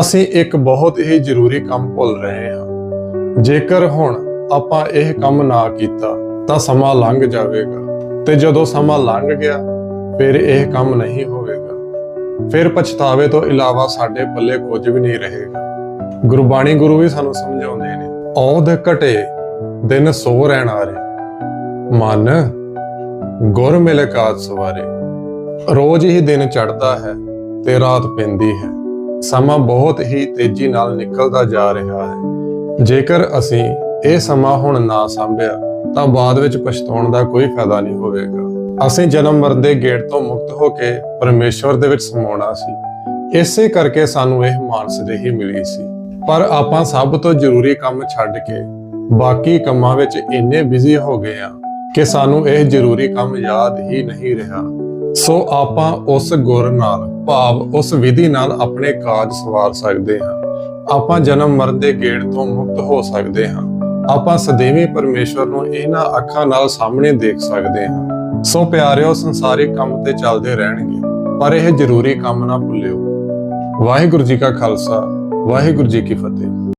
ਅਸੀਂ ਇੱਕ ਬਹੁਤ ਹੀ ਜ਼ਰੂਰੀ ਕੰਮ ਭੁੱਲ ਰਹੇ ਹਾਂ। ਜੇਕਰ ਹੁਣ ਆਪਾਂ ਇਹ ਕੰਮ ਨਾ ਕੀਤਾ, ਤਾਂ ਸਮਾਂ ਲੰਘ ਜਾਵੇਗਾ। ਤੇ ਜਦੋਂ ਸਮਾਂ ਲੰਘ ਗਿਆ, ਫਿਰ ਇਹ ਕੰਮ ਨਹੀਂ ਹੋਵੇਗਾ। ਫਿਰ ਪਛਤਾਵੇ ਤੋਂ ਇਲਾਵਾ ਸਾਡੇ ਪੱਲੇ ਕੁਝ ਵੀ ਨਹੀਂ ਰਹੇਗਾ। ਗੁਰਬਾਣੀ ਗੁਰੂ ਵੀ ਸਾਨੂੰ ਸਮਝਾਉਂਦੇ ਨੇ ਔਧ ਘਟੇ, ਦਿਨ ਸੋ ਰਹਿਣ ਆਰੇ। ਮਨ ਗੁਰ ਮਿਲ ਕਾਜ ਸਵਾਰੇ। ਰੋਜ਼ ਹੀ ਦਿਨ ਚੜ੍ਹਦਾ ਹੈ ਤੇ ਰਾਤ ਪੈਂਦੀ ਹੈ। ਸਮਾਂ ਬਹੁਤ ਹੀ ਤੇਜ਼ੀ ਨਾਲ ਨਿਕਲਦਾ ਜਾ ਰਿਹਾ ਹੈ। ਜੇਕਰ ਅਸੀਂ ਇਹ ਸਮਾਂ ਹੁਣ ਨਾ ਸੰਭਿਆ, ਤਾਂ ਬਾਅਦ ਵਿੱਚ ਪਛਤਾਉਣ ਦਾ ਕੋਈ ਫਾਇਦਾ ਨਹੀਂ ਹੋਵੇਗਾ। ਅਸੀਂ ਜਨਮ ਮਰਨ ਦੇ ਗੇੜ ਤੋਂ ਮੁਕਤ ਹੋ ਕੇ ਪਰਮੇਸ਼ਵਰ ਦੇ ਵਿੱਚ ਸਮਾਉਣਾ ਸੀ। ਇਸੇ ਕਰਕੇ ਸਾਨੂੰ ਇਹ ਮਾਨਸਦੇਹੀ ਮਿਲੀ ਸੀ। ਪਰ ਆਪਾਂ ਸਭ ਤੋਂ ਜ਼ਰੂਰੀ ਕੰਮ ਛੱਡ ਕੇ ਬਾਕੀ ਕੰਮਾਂ ਵਿੱਚ ਇੰਨੇ ਬਿਜ਼ੀ ਹੋ ਗਏ ਆ ਕਿ ਸਾਨੂੰ ਇਹ ਜ਼ਰੂਰੀ ਕੰਮ ਯਾਦ ਹੀ ਨਹੀਂ ਰਿਹਾ। ਸੋ ਆਪਾਂ ਉਸ ਗੁਰ ਨਾਲ ਭਾਵ ਉਸ ਵਿਧੀ ਨਾਲ ਆਪਣੇ ਕਾਜ ਸਵਾਰ ਸਕਦੇ ਹਾਂ। ਆਪਾਂ ਜਨਮ ਮਰਨ ਦੇ ਗੇੜ ਤੋਂ ਮੁਕਤ ਹੋ ਸਕਦੇ ਹਾਂ। ਆਪਾਂ ਸਦੀਵੀ ਪਰਮੇਸ਼ਵਰ ਨੂੰ ਇਹਨਾਂ ਅੱਖਾਂ ਨਾਲ ਸਾਹਮਣੇ ਦੇਖ ਸਕਦੇ ਹਾਂ। ਸੋ ਪਿਆਰਿਓ, ਸੰਸਾਰਿਕ ਕੰਮ ਤੇ ਚੱਲਦੇ ਰਹਿਣਗੇ, ਪਰ ਇਹ ਜ਼ਰੂਰੀ ਕੰਮ ਨਾ ਭੁੱਲਿਓ। ਵਾਹਿਗੁਰੂ ਜੀ ਕਾ ਖਾਲਸਾ, ਵਾਹਿਗੁਰੂ ਜੀ ਕੀ ਫਤਿਹ।